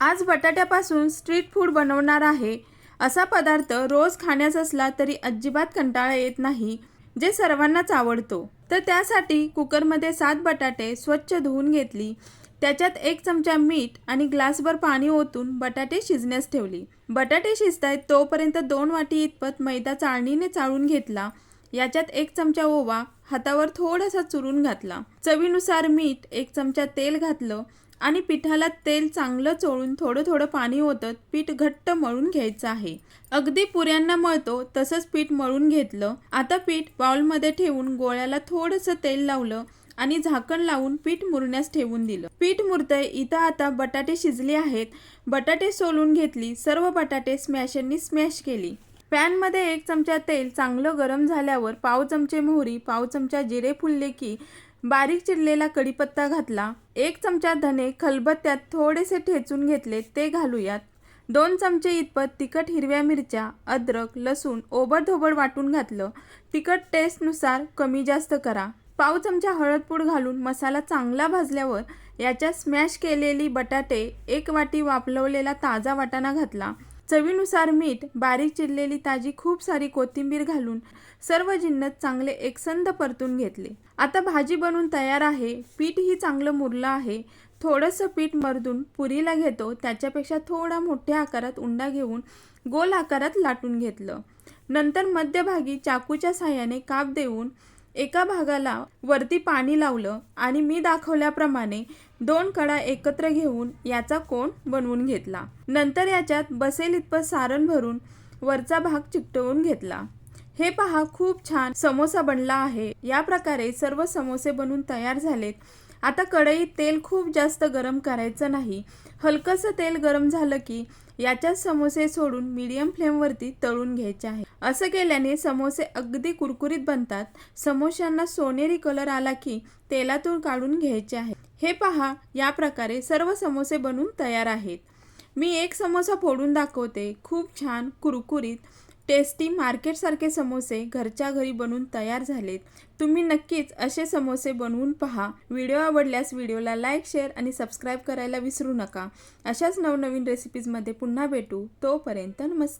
आज बटाट्यापासून street food बनवणार आहे. असा पदार्थ रोज खाण्यास असला तरी अजिबात कंटाळा येत नाही जे सर्वांनाच आवडतो. तर त्यासाठी कुकरमध्ये सात बटाटे स्वच्छ धुवून घेतली. त्याच्यात एक चमचा मीठ आणि ग्लासभर पाणी ओतून बटाटे शिजण्यास ठेवली. बटाटे शिजतायत तोपर्यंत दोन वाटी इतपत मैदा चाळणीने चाळून घेतला. याच्यात एक चमचा ओवा हातावर थोडासा चुरून घातला. चवीनुसार मीठ एक चमचा तेल घातलं. आणि पिठाला तेल चांगलं चोळून थोडं थोडं पाणी होतं पीठ घट्ट मळून घ्यायचं आहे. अगदी पुऱ्यांना मळतो तसंच पीठ मळून घेतलं. आता पीठ बाउलमध्ये ठेवून गोळ्याला थोडंसं तेल लावलं आणि झाकण लावून पीठ मुरण्यास ठेवून दिलं. पीठ मुरतंय इथं आता बटाटे शिजले आहेत. बटाटे सोलून घेतली सर्व बटाटे स्मॅशरनी स्मॅश केली. पॅनमध्ये एक चमचा तेल चांगलं गरम झाल्यावर पाव चमचे मोहरी पाव चमचा जिरे फुलले की बारीक चिरलेला कढीपत्ता घातला. एक चमचा धने खलबत्त्यात थोडेसे ठेचून घेतले ते घालूयात. दोन चमचे इतपत तिखट हिरव्या मिरच्या अद्रक लसूण ओबडधोबड वाटून घातलं. तिखट टेस्टनुसार कमी जास्त करा. पाव चमचा हळदपूड घालून मसाला चांगला भाजल्यावर याच्यात स्मॅश केलेली बटाटे एक वाटी वाफलवलेला ताजा वाटाणा घातला. चवीनुसार मीठ बारीक चिरलेली ताजी खूप सारी कोथिंबीर घालून सर्व जिन्नत चांगले एकसंध परतून घेतले. आता भाजी बनून तयार आहे. पीठही चांगलं मुरलं आहे. थोडंसं पीठ मर्दून पुरीला घेतो. त्याच्यापेक्षा थोडा मोठ्या आकारात उंडा घेऊन गोल आकारात लाटून घेतलं. नंतर मध्यभागी चाकूच्या साह्याने काप देऊन एका भागाला वरती पाणी लावलं आणि मी दाखवल्याप्रमाणे दोन कडा एकत्र घेऊन याचा कोण बनवून घेतला. नंतर याच्यात बसेल इतपत सारण भरून वरचा भाग चिकटवून घेतला. हे पहा खूप छान समोसा बनला आहे. या प्रकारे सर्व समोसे बनून तयार झालेत. आता कढईत तेल खूप जास्त गरम करायचं नाही. हलकंसं तेल गरम झालं की याच्यात समोसे सोडून मीडियम फ्लेमवरती तळून घ्यायचे आहे. असं केल्याने समोसे अगदी कुरकुरीत बनतात. समोश्यांना सोनेरी कलर आला की तेलातून काढून घ्यायचे आहे. हे पहा या प्रकारे सर्व समोसे बनून तयार आहेत. मी एक समोसा फोडून दाखवते. खूप छान कुरकुरीत. टेस्टी मार्केटसारखे समोसे घरच्या घरी बनवून तयार झालेत. तुम्ही नक्कीच असे समोसे बनवून पहा. व्हिडिओ आवडल्यास व्हिडिओला लाईक शेअर आणि सबस्क्राईब करायला विसरू नका. अशाच नवनवीन रेसिपीजमध्ये पुन्हा भेटू. तोपर्यंत नमस्कार.